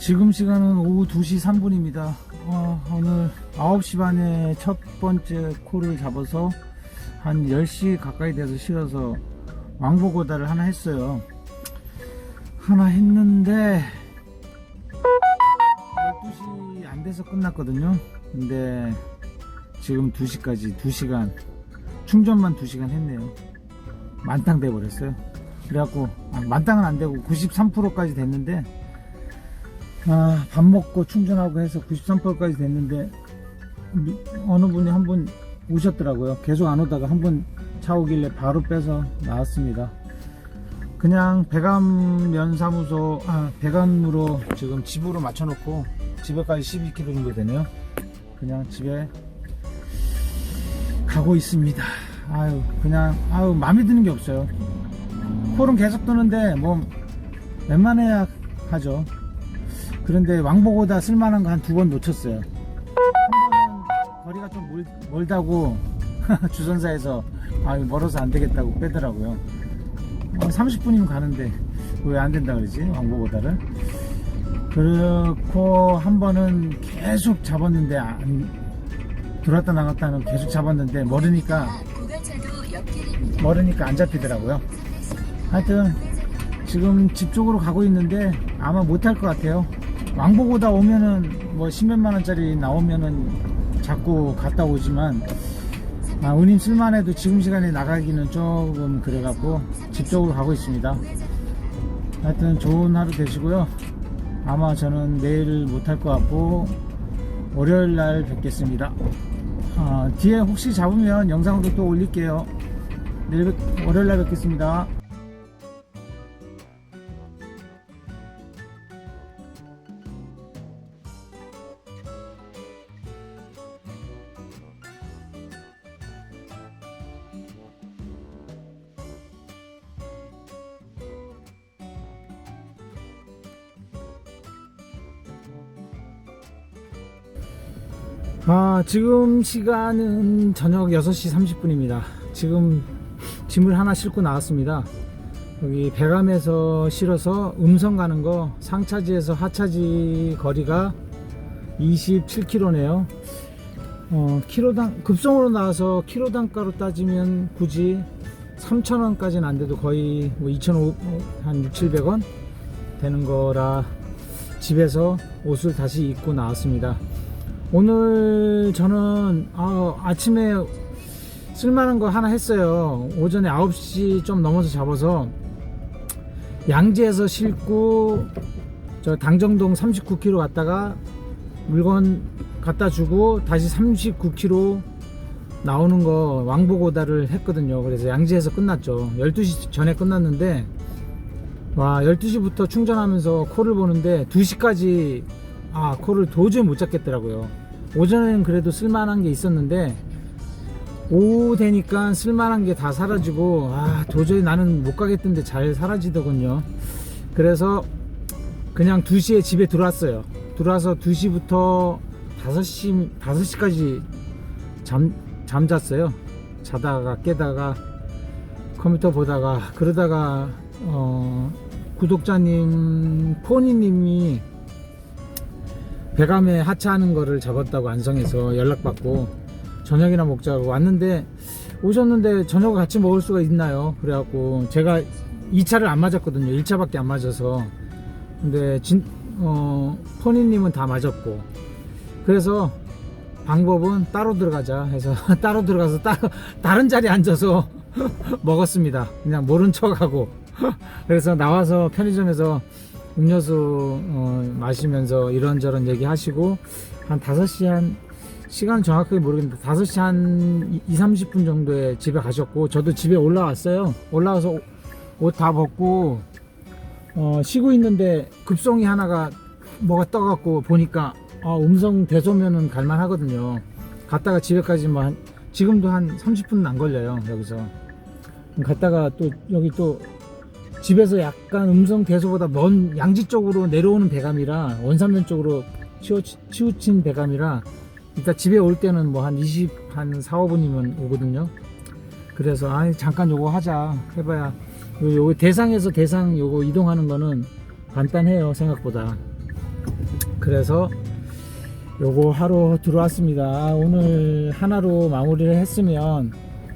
지금 시간은 오후 2시 3분입니다. 어, 오늘 9시 반에 첫 번째 콜을 잡아서 한 10시 가까이 돼서 실어서 왕복오다를 하나 했어요. 하나 했는데 12시 안 돼서 끝났거든요. 근데 지금 2시까지 2시간 충전만 2시간 했네요. 만땅 돼 버렸어요. 그래갖고 아, 만땅은 안 되고 93%까지 됐는데 아, 밥 먹고 충전하고 해서 93%까지 됐는데 미- 어느 분이 한 분 오셨더라고요. 계속 안 오다가 한 분 차 오길래 바로 빼서 나왔습니다. 그냥 배감 면사무소 아, 배감으로 지금 집으로 맞춰놓고 집에까지 12km 정도 되네요. 그냥 집에 가고 있습니다. 아유 그냥 아유 마음에 드는 게 없어요. 콜은 계속 뜨는데 뭐 웬만해야 하죠. 그런데 왕복보다 쓸만한 거 한 두 번 놓쳤어요. 한 번은 거리가 좀 멀, 멀다고 주선사에서 아 멀어서 안 되겠다고 빼더라고요. 30분이면 가는데 왜 안 된다 그러지 왕복보다를? 그렇고 한 번은 계속 잡았는데 안, 들어왔다 나갔다는 계속 잡았는데 멀으니까. 멀으니까 안 잡히더라고요. 하여튼 지금 집 쪽으로 가고 있는데 아마 못할 것 같아요. 왕복오다 오면은 뭐 십몇만 원짜리 나오면은 자꾸 갔다 오지만 아, 운임 쓸만 해도 지금 시간에 나가기는 조금 그래갖고 집 쪽으로 가고 있습니다. 하여튼 좋은 하루 되시고요. 아마 저는 내일 못할 것 같고 월요일 날 뵙겠습니다. 아, 뒤에 혹시 잡으면 영상으로 또 올릴게요. 내일 뵙- 월요일 날 뵙겠습니다. 아, 지금 시간은 저녁 6시 30분입니다. 지금 짐을 하나 싣고 나왔습니다. 여기 배감에서 실어서 음성 가는 거 상차지에서 하차지 거리가 27km네요. 어, 키로당 급송으로 나와서 키로당가로 따지면 굳이 3,000원까지는 안 돼도 거의 뭐 2,500, 한 6, 700원 되는 거라 집에서 옷을 다시 입고 나왔습니다. 오늘 저는 아, 아침에 쓸만한 거 하나 했어요. 오전에 9시 좀 넘어서 잡아서 양지에서 싣고 저 당정동 39km 갔다가 물건 갖다 주고 다시 39km 나오는 거 왕복 오다를 했거든요. 그래서 양지에서 끝났죠. 12시 전에 끝났는데 와 12시부터 충전하면서 콜을 보는데 2시까지 아 콜을 도저히 못 잡겠더라고요. 오전에는 그래도 쓸만한 게 있었는데 오후 되니까 쓸만한 게 다 사라지고 아 도저히 나는 못 가겠던데 잘 사라지더군요. 그래서 그냥 2시에 집에 들어왔어요. 들어와서 2시부터 5시 5시까지 잠 잠잤어요. 자다가 깨다가 컴퓨터 보다가 그러다가 어 구독자님 포니님이 배감에 하차하는 거를 잡았다고 안성에서 연락받고 저녁이나 먹자고 왔는데 오셨는데 저녁을 같이 먹을 수가 있나요? 그래갖고 제가 2차를 안 맞았거든요. 1차밖에 안 맞아서 근데 진, 어, 포니님은 다 맞았고 그래서 방법은 따로 들어가자 해서 따로 들어가서 따로 다른 자리에 앉아서 먹었습니다. 그냥 모른 척하고 그래서 나와서 편의점에서 음료수 어, 마시면서 이런저런 얘기하시고 한 5시 한 시간 정확하게 모르겠는데 5시 한 2, 30분 정도에 집에 가셨고 저도 집에 올라왔어요. 올라와서 옷 다 벗고 어, 쉬고 있는데 급송이 하나가 뭐가 떠갖고 보니까 아, 음성 대소면은 갈만 하거든요. 갔다가 집에까지 뭐 한, 지금도 한 30분은 안 걸려요, 여기서. 갔다가 또 여기 또 집에서 약간 음성 대소보다 먼 양지 쪽으로 내려오는 배감이라 원산면 쪽으로 치우, 치우 친 배감이라 이따 집에 올 때는 뭐 한 20, 한 4, 5분이면 오거든요. 그래서 아 잠깐 요거 하자 해봐야 요, 요거 대상에서 대상 요거 이동하는 거는 간단해요 생각보다. 그래서 요거 하러 들어왔습니다. 아, 오늘 하나로 마무리를 했으면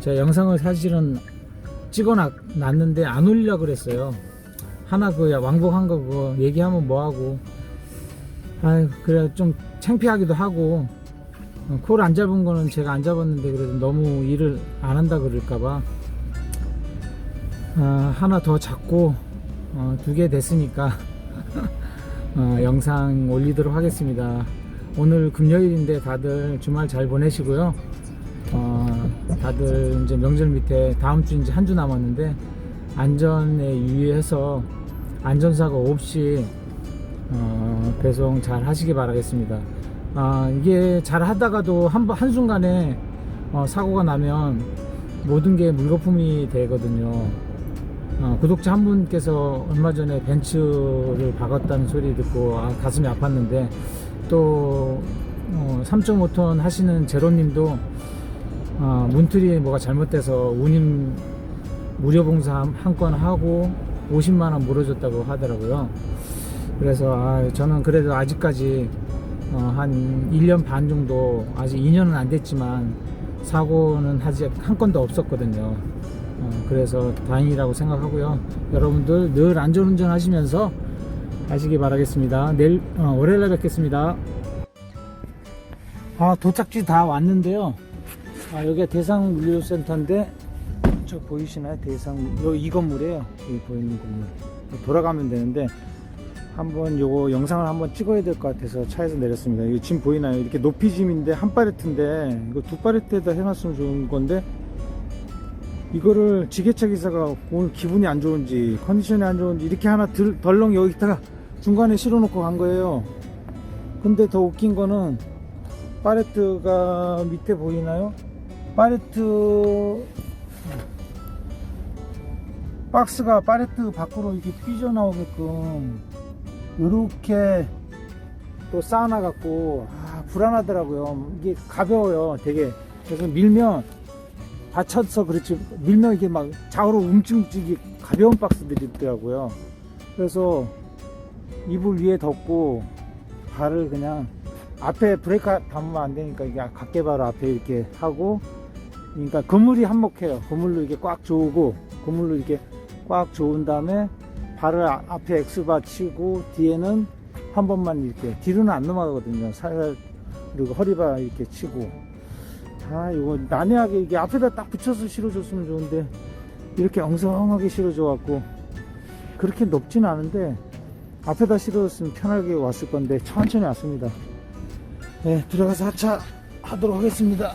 제가 영상을 사실은 찍어놨는데 안 올리려고 그랬어요. 하나 그 왕복한 거 그거 얘기하면 뭐하고 아유 그래 좀 창피하기도 하고 어, 콜안 잡은 거는 제가 안 잡았는데 그래도 너무 일을 안 한다 그럴까봐 아, 하나 더 잡고 어, 두 개 됐으니까 어, 영상 올리도록 하겠습니다. 오늘 금요일인데 다들 주말 잘 보내시고요. 어, 다들 이제 명절 밑에 다음 주 이제 한 주 남았는데 안전에 유의해서 안전사고 없이 어, 배송 잘 하시기 바라겠습니다. 아, 이게 잘 하다가도 한, 번- 한순간에 어, 사고가 나면 모든 게 물거품이 되거든요. 어, 구독자 한 분께서 얼마 전에 벤츠를 박았다는 소리 듣고 아, 가슴이 아팠는데 또 어, 3.5톤 하시는 제로님도 어, 문틀이 뭐가 잘못돼서 운임 무료 봉사 한 건 하고 50만 원 물어줬다고 하더라고요. 그래서 아, 저는 그래도 아직까지 어, 한 1년 반 정도 아직 2년은 안 됐지만 사고는 아직 한 건도 없었거든요. 어, 그래서 다행이라고 생각하고요. 여러분들 늘 안전운전 하시면서 하시기 바라겠습니다. 내일 어, 월요일에 뵙겠습니다. 아 도착지 다 왔는데요. 아 여기가 대상 물류센터인데 저 보이시나요? 대상 여기 이 건물이에요. 여기 보이는 건물. 돌아가면 되는데 한번 요거 영상을 한번 찍어야 될 것 같아서 차에서 내렸습니다. 이거 지금 보이나요? 이렇게 높이 짐인데 한 파레트인데 이거 두 파레트에다 해놨으면 좋은 건데 이거를 지게차 기사가 오늘 기분이 안 좋은지 컨디션이 안 좋은지 이렇게 하나 들, 덜렁 여기다가 중간에 실어놓고 간 거예요. 근데 더 웃긴 거는 파레트가 밑에 보이나요? 파레트 박스가 파레트 밖으로 이렇게 삐져나오게끔 이렇게 또 쌓아놔갖고 아, 불안하더라고요. 이게 가벼워요, 되게. 그래서 밀면 다쳐서 그렇지 밀면 이게 막 좌우로 움찔움찔이 가벼운 박스들이 있더라고요. 그래서 이불 위에 덮고 발을 그냥 앞에 브레이크 밟으면 안 되니까 이게 각계 바로 앞에 이렇게 하고 그러니까 그물이 한몫해요. 그물로 이렇게 꽉 조우고 그물로 이렇게 꽉 조은 다음에 발을 아- 앞에 X바 치고 뒤에는 한 번만 이렇게 뒤로는 안 넘어가거든요. 살살 그리고 허리바 이렇게 치고 아 이거 난해하게 이게 앞에다 딱 붙여서 실어줬으면 좋은데 이렇게 엉성하게 실어줘 갖고 그렇게 높진 않은데 앞에다 실어줬으면 편하게 왔을 건데 천천히 왔습니다. 네 들어가서 하차 하도록 하겠습니다.